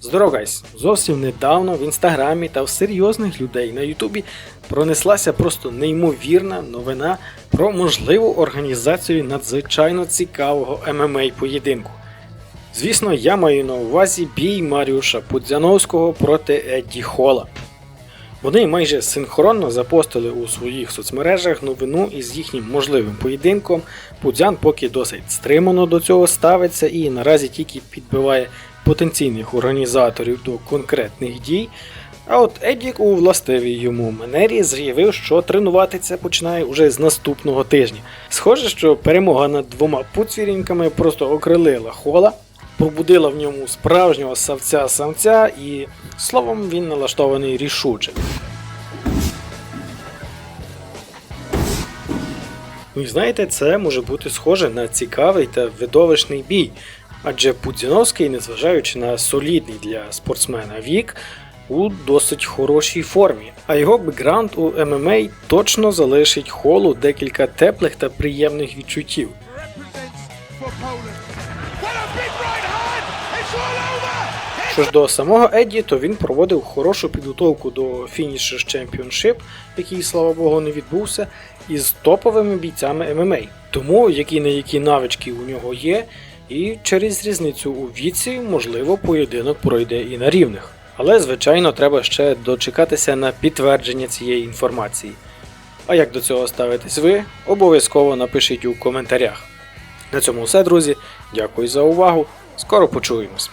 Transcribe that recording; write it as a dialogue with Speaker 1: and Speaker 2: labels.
Speaker 1: Здоров, гайс! Зовсім недавно в інстаграмі та в серйозних людей на Ютубі пронеслася просто неймовірна новина про можливу організацію надзвичайно цікавого ММА поєдинку. Звісно, я маю на увазі бій Маріуша Пудзяновського проти Едді Хола. Вони майже синхронно запостили у своїх соцмережах новину із їхнім можливим поєдинком. Пудзян поки досить стримано до цього ставиться і наразі тільки підбиває потенційних організаторів до конкретних дій. А от Едік у властивій йому манері заявив, що тренуватися починає уже з наступного тижня. Схоже, що перемога над двома пуцвіріньками просто окрилила хола, пробудила в ньому справжнього савця-самця, і словом він налаштований рішуче. Ну і знаєте, це може бути схоже на цікавий та видовищний бій. Адже Пудзіновський, незважаючи на солідний для спортсмена вік, у досить хорошій формі. А його бекграунд у ММА точно залишить холу декілька теплих та приємних відчуттів. Що ж до самого Едді, то він проводив хорошу підготовку до Finishers Championship, який, слава Богу, не відбувся, із топовими бійцями ММА. Тому які не які навички у нього є, і через різницю у віці, можливо, поєдинок пройде і на рівних. Але, звичайно, треба ще дочекатися на підтвердження цієї інформації. А як до цього ставитесь ви, обов'язково напишіть у коментарях. На цьому все, друзі. Дякую за увагу. Скоро почуємось.